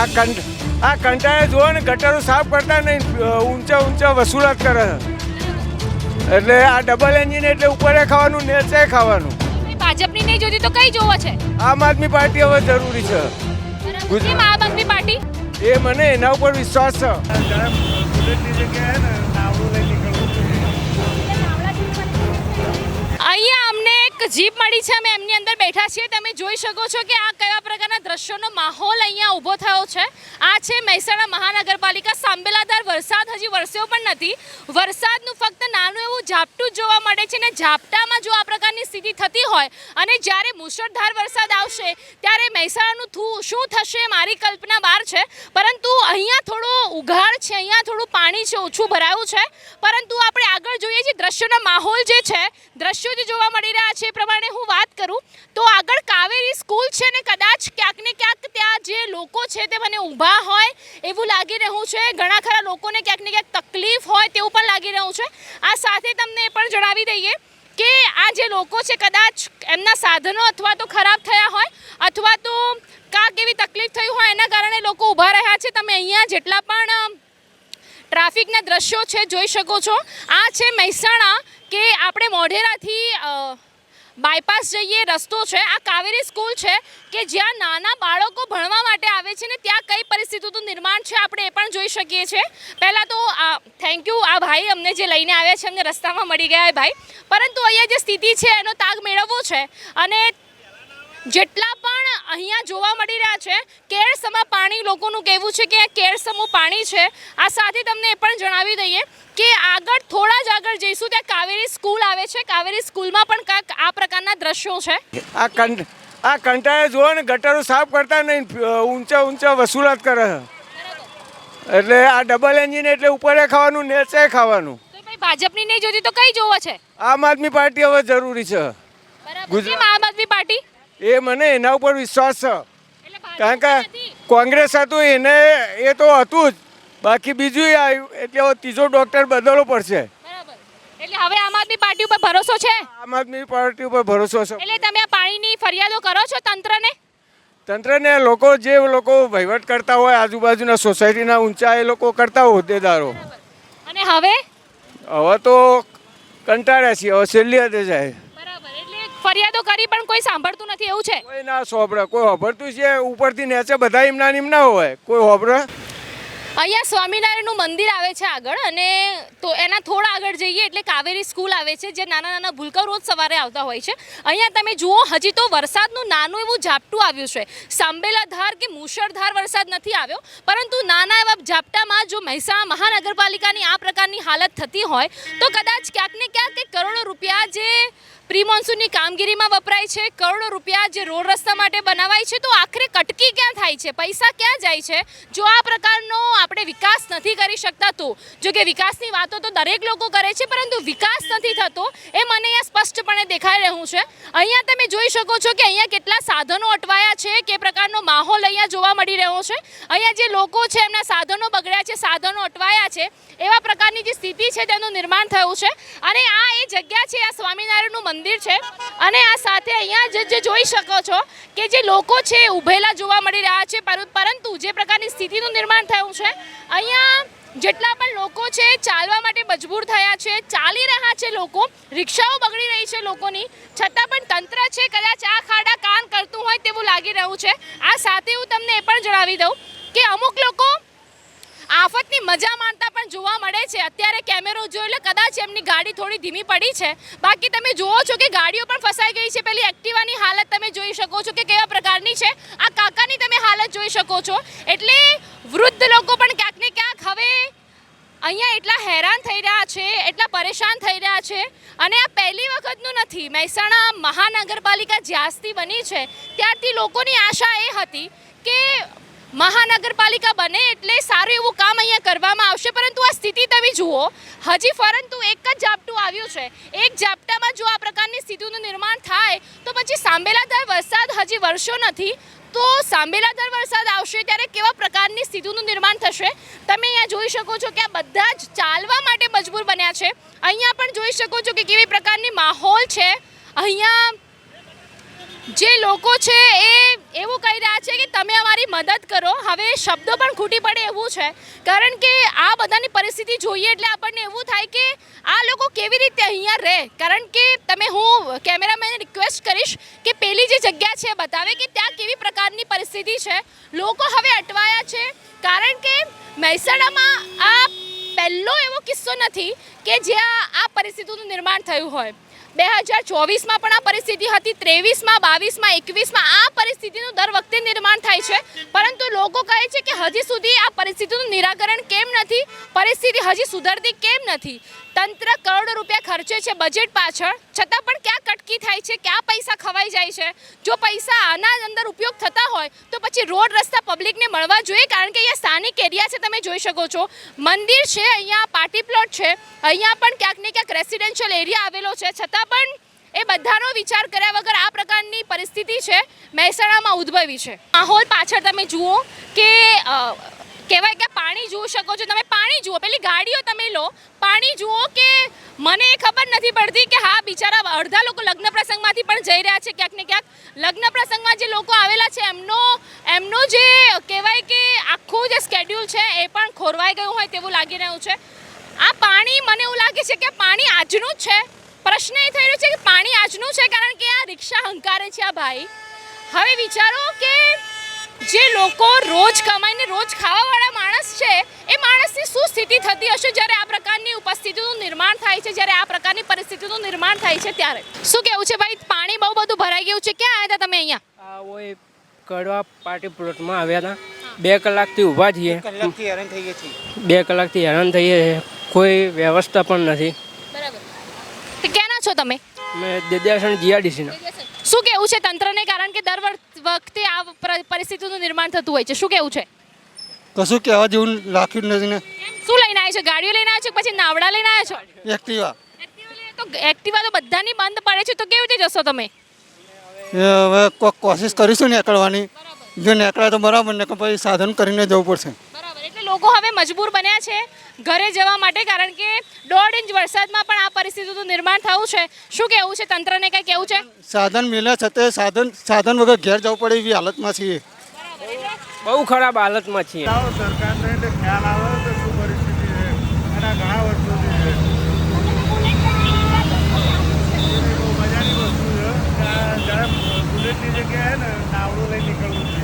આ કંટ આ કંટાળે જુઓ ને ગટરો સાફ કરતા નહીં ઊંચા ઊંચા વસૂલાત કરે છે. એટલે આ ડબલ એન્જિન એટલે ઉપરે ખાવાનું નેચે ખાવાનું. ભાજપની નહીં જોતી તો કઈ જોવો છે? આમ આદમી પાર્ટી હવે જરૂરી છે. આમ આદમી પાર્ટી? એ મને એના ઉપર વિશ્વાસ છે. અહીંયા અમને એક જીપ મળી છે, અમે એમની અંદર બેઠા છીએ. તમે જોઈ શકો છો કે આ કયા પ્રકારના દ્રશ્યોનો માહોલ અહીંયા ઊભો થયો છે. આ છે મહેસાણા મહાનગરપાલિકા. સાંબેલાદાર વરસાદ હજી વરસ્યો પણ નથી. વરસાદનું ફક્ત નાનું એવું ઝાપટું જોવા મળે છે ને ઝાપટામાં જો આ પ્રકારની સ્થિતિ થતી હોય અને જ્યારે મુશળધાર વરસાદ આવશે, ત્યારે મહેસાણાનું થું, શું થશે મારી કલ્પના બહાર છે. પરંતુ અહીંયા થોડો ઉઘાડ છે, અહીંયા થોડું પાણી છે, ઓછું ભરાયું છે. પરંતુ આપણે આગળ જોઈએ છીએ દ્રશ્યોના માહોલ જે છે દ્રશ્યો જે જોવા મળી રહ્યા છે એ પ્રમાણે હું વાત કરું, તો આગળ કાવેરી સ્કૂલ છે ને કદાચ ક્યાંક ને ક્યાંક ત્યાં જે લોકો છે તે મને ઊભા હોય એવું લાગી રહ્યું છે. ઘણા ખરા લોકોને ક્યાંક ને ક્યાંક તકલીફ હોય તેવું પણ લાગી રહ્યું છે. આ સાથે તમને એ પણ જણાવી દઈએ કે આ જે લોકો છે કદાચ એમના સાધનો અથવા તો ખરાબ થયા હોય અથવા તો કાંક એવી તકલીફ થઈ હોય એના કારણે લોકો ઊભા રહ્યા છે. તમે અહીંયા જેટલા પણ ટ્રાફિકના દ્રશ્યો છે, જોઈ શકો છો. આ છે મહેસાણા કે આપણે મોઢેરાથી બાયપાસ જઈએ, રસ્તો છે. આ કાવેરી સ્કૂલ છે કે જ્યાં નાના બાળકો ભણવા માટે આવે છે ને ત્યાં કઈ પરિસ્થિતિનું નિર્માણ છે આપણે એ પણ જોઈ શકીએ છીએ. પહેલાં તો, આ થેન્ક યુ આ ભાઈ અમને જે લઈને આવ્યા છે, અમને રસ્તામાં મળી ગયા ભાઈ. પરંતુ અહીંયા જે સ્થિતિ છે, એનો તાગ મેળવવો છે. અને જેટલા પણ અહીંયા જોવા મળી રહ્યા છે કેળસમા પાણી લોકોનું કહેવું છે કે આ કેળસમું પાણી છે. આ સાથે તમને એ પણ જણાવી દઈએ કે આગળ થોડા જ આગળ જઈશું ત્યાં કાવેરી સ્કૂલ આવે છે. કાવેરી સ્કૂલમાં પણ કાંક આ પ્રકારના દ્રશ્યો છે. આ કંટ આ કંટાળે જુઓ ને ગટરો સાફ કરતા નહીં ઊંચા ઊંચા વસૂલાત કરે છે. એટલે આ ડબલ એન્જિન એટલે ઉપરે ખાવાનું નેચે ખાવાનું. ભાઈ ભાજપની નહીં જોતી તો કઈ જોવો છે? આમ આદમી પાર્ટી હવે જરૂરી છે. બરાબર. આમ આદમી પાર્ટી? એ મને એના ઉપર વિશ્વાસ છે. કારણ કે કોંગ્રેસ હતું એને એ તો હતું જ. બાકી બીજું આવ્યું. એટલે ત્રીજો ડોક્ટર બદલવો પડશે. એટલે હવે આમ આદમી પાર્ટી ઉપર ભરોસો છે? આમ આદમી પાર્ટી ઉપર ભરોસો છે. એટલે તમે આ પાણીની ફરિયાદો કરો છો તંત્રને? તંત્રને લોકો જે લોકો વહીવટ કરતા હોય આજુબાજુના સોસાયટીના ઊંચા એ લોકો કરતા હોય હોદ્દેદારો. અને હવે? હવે તો કંટાળ્યા છીએ. હવે છેલ્લી હદે જાય. ફરિયાદો કરી પણ કોઈ સાંભળતું નથી એવું છે? કોઈ ના સોંભળે કોઈ હોભળતું છે ઉપરથી નેચે બધા એમના નિમના હોય કોઈ હોભળે? અહીંયા સ્વામિનારાયણનું મંદિર આવે છે આગળ અને તો એના થોડા આગળ જઈએ એટલે કાવેરી સ્કૂલ આવે છે જે નાના નાના ભૂલકા રોજ સવારે આવતા હોય છે. અહીંયા તમે જુઓ હજી તો વરસાદનું નાનું એવું ઝાપટું આવ્યું છે. સાંબેલા ધાર કે મુશળધાર વરસાદ નથી આવ્યો પરંતુ નાના એવા ઝાપટામાં જો મહેસાણા મહાનગરપાલિકાની આ પ્રકારની હાલત થતી હોય તો કદાચ ક્યાંક ને ક્યાંક કરોડો રૂપિયા જે પ્રી મોન્સૂનની કામગીરીમાં વપરાય છે. કરોડો રૂપિયા જે રોડ રસ્તા માટે બનાવાય છે, તો આખરે કટકી ક્યાં થાય છે? પૈસા ક્યાં જાય છે? જો આ પ્રકારનો આપણે વિકાસ નથી કરી શકતા તો? જો કે વિકાસની વાતો તો દરેક લોકો કરે છે, પરંતુ વિકાસ નથી થતો, એ મને અહીંયા સ્પષ્ટપણે દેખાઈ રહ્યું છે. અહીંયા તમે જોઈ શકો છો કે અહીંયા કેટલા સાધનો અટવાયા છે, કે પ્રકારનો માહોલ અહીંયા જોવા મળી રહ્યો છે. અહીંયા જે લોકો છે, એમના સાધનો બગડ્યા છે, સાધનો અટવાયા છે, એવા પ્રકારની જે સ્થિતિ છે, તેનું નિર્માણ થયું છે. અને આ એ જગ્યા છે, આ સ્વામિનારાયણનું મંદિર છે. અને આ સાથે અહીંયા જે જે જોઈ શકો છો કે જે લોકો છે ઊભેલા જોવા મળી રહ્યા છે. પર- પરંતુ જે પ્રકારની સ્થિતિનું નિર્માણ થયું છે, અહીંયા જેટલા પણ લોકો છે ચાલવા માટે મજબૂર થયા છે. ચાલી રહ્યા છે લોકો. રિક્ષાઓ બગડી રહી છે લોકોની. છતાં પણ તંત્ર છે કદાચ આ ખાડા કાન કરતું હોય તેવું લાગી રહ્યું છે. આ સાથે હું તમને એ પણ જણાવી દઉં કે અમુક લોકો આફતની મજા માણતા પણ જોવા મળે છે. અત્યારે કેમેરો જોયો એટલે કદાચ એમની ગાડી થોડી ધીમી પડી છે. બાકી તમે જુઓ છો કે ગાડીઓ પણ ફસાઈ ગઈ છે. પેલી એક્ટિવાની હાલત તમે જોઈ શકો છો કે કેવા પ્રકારની છે. આ કાકાની તમે હાલત જોઈ શકો છો. એટલે વૃદ્ધ લોકો પણ ક્યાંક ને ક્યાંક હવે અહીંયા એટલા હેરાન થઈ રહ્યા છે, એટલા પરેશાન થઈ રહ્યા છે. અને આ પહેલી વખતનું નથી, મહેસાણા મહાનગરપાલિકા જ્યારથી બની છે ત્યારથી લોકોની આશા એ હતી કે મહાનગરપાલિકા બને એટલે સારું એવું કામ અહીંયા કરવામાં આવશે. પરંતુ આ સ્થિતિ તમે જુઓ, હજી પરંતુ એક જ ઝાપટું આવ્યું છે. એક ઝાપટામાં જો આ પ્રકારની સ્થિતિનું નિર્માણ થાય, તો પછી સાંબેલાધાર વરસાદ હજી વર્ષો નથી. તો સાંબેલાધાર વરસાદ આવશે ત્યારે કેવા પ્રકારની સ્થિતિનું નિર્માણ થશે? તમે અહીંયા જોઈ શકો છો કે આ બધા જ ચાલવા માટે મજબૂર બન્યા છે. અહીંયા પણ જોઈ શકો છો કે કેવી પ્રકારની માહોલ છે. અહીંયા જે લોકો છે એ એવું કહી રહ્યા છે કે તમે અમારી મદદ કરો. હવે શબ્દો પણ ખૂટી પડે એવું છે. કારણ કે આ બધાની પરિસ્થિતિ જોઈએ એટલે આપણને એવું થાય કે આ લોકો કેવી રીતે અહીંયા રહે. કારણ કે તમે હું કેમેરામેનને રિક્વેસ્ટ કરીશ કે પેલી જે જગ્યા છે બતાવે કે ત્યાં કેવી પ્રકારની પરિસ્થિતિ છે. લોકો હવે અટવાયા છે. કારણ કે મહેસાણામાં આ પહેલો એવો કિસ્સો નથી કે જ્યાં આ પરિસ્થિતિનું નિર્માણ થયું હોય. બે હજાર ચોવીસમાં પણ આ પરિસ્થિતિ હતી, ત્રેવીસમાં, બાવીસમાં, એકવીસમાં, આ પરિસ્થિતિનું દર વખતે નિર્માણ થાય છે. પરંતુ લોકો કહે છે કે હજી સુધી આ પરિસ્થિતિનું નિરાકરણ કેમ નથી? પરિસ્થિતિ હજી સુધરતી કેમ નથી? તંત્ર કરોડો રૂપિયા ખર્ચે છે, બજેટ પાછળ. છતાં પણ ક્યાં કટકી થાય છે, ક્યાં પૈસા ખવાઈ જાય છે? જો પૈસા આના અંદર ઉપયોગ થતા હોય, તો પછી રોડ રસ્તા પબ્લિકને મળવા જોઈએ, કારણ કે અહીંયા સ્થાનિક એરિયા છે, તમે જોઈ શકો છો. મંદિર છે, અહીંયા પાર્ટી પ્લોટ છે, અહીંયા પણ ક્યાંક ને ક્યાંક રેસિડેન્શિયલ એરિયા આવેલો છે. છતાં પણ એ બધાનો વિચાર કર્યા વગર આ પ્રકારની પરિસ્થિતિ છે, મહેસાણામાં ઉદ્ભવી છે. માહોલ પાછળ તમે જુઓ કે કહેવાય કે પાણી જોઈ શકો છો. તમે પાણી જુઓ. પેલી ગાડીઓ તમે લો, પાણી જુઓ કે મને એ ખબર નથી પડતી કે હા, બિચારા અડધા લોકો લગ્ન પ્રસંગમાંથી પણ જઈ રહ્યા છે ક્યાંક ને ક્યાંક. લગ્ન પ્રસંગમાં જે લોકો આવેલા છે, એમનો એમનો જે કહેવાય કે આખું જે સ્કેડ્યુલ છે એ પણ ખોરવાઈ ગયું હોય તેવું લાગી રહ્યું છે. આ પાણી મને એવું લાગે છે કે પાણી આજનું જ છે. પ્રશ્ન એ થઈ રહ્યો છે કે પાણી આજનું છે કારણ કે આ રિક્ષા હંકારે છે આ ભાઈ. હવે વિચારો કે જે લોકો રોજ કમાઈને રોજ ખાવાવાળા માણસ છે એ માણસની શું સ્થિતિ થતી હશે જ્યારે આ પ્રકારની ઉપસ્થિતિનું નિર્માણ થાય છે જ્યારે આ પ્રકારની પરિસ્થિતિનું નિર્માણ થાય છે ત્યારે? શું કેવું છે ભાઈ? પાણી બહુ બધું ભરાઈ ગયું છે. ક્યાં આવ્યા હતા તમે અહીંયા? આ ઓય કડવા પાર્ટી પ્લોટમાં આવ્યા હતા. બે કલાકથી ઊભા છીએ. કલાકથી થઈ ગઈ બે કલાકથી હેરાન થઈએ છીએ. કોઈ વ્યવસ્થા પણ નથી. બરાબર. તો ક્યાંના છો તમે? મેં દેદાસણ જીઆરડીસીના શું કેવું છે તંત્રને? કારણ કે દર વખતે આ પરિસ્થિતિનું નિર્માણ થતું હોય છે. શું કેવું છે? કશું કહેવા જેવું રાખ્યું નથી ને. શું લઈને આવ્યા છો? ગાડીઓ લઈને આવ્યા છો પછી નાવડા લઈને આવ્યા છો? એક્ટિવા. તો એક્ટિવા તો બધાની બંધ પડે છે. તો કેવી રીતે જશો તમે? હવે કોશિશ કરીશું નીકળવાની. જો નીકળે તો બરાબર ને પછી સાધન કરીને જવું પડશે. લોકો હવે મજબૂર બન્યા છે ઘરે જવા માટે કારણ કે દોઢ ઇંચ વરસાદમાં પણ આ પરિસ્થિતિનું નિર્માણ થયું છે. શું કેવું છે? તંત્રને કંઈ કેવું છે? સાધન મિલે છતાં સાધન સાધન વગર ઘેર જવું પડે એવી હાલતમાં છીએ. બહુ ખરાબ હાલતમાં છીએ. સરકારને ખ્યાલ આવે તો શું પરિસ્થિતિ છે? એના ઘણા વર્ષોથી છે. મજાની વસ્તુ છે બુલેટની જગ્યાએ ને નાવડું લઈ નીકળવું જોઈએ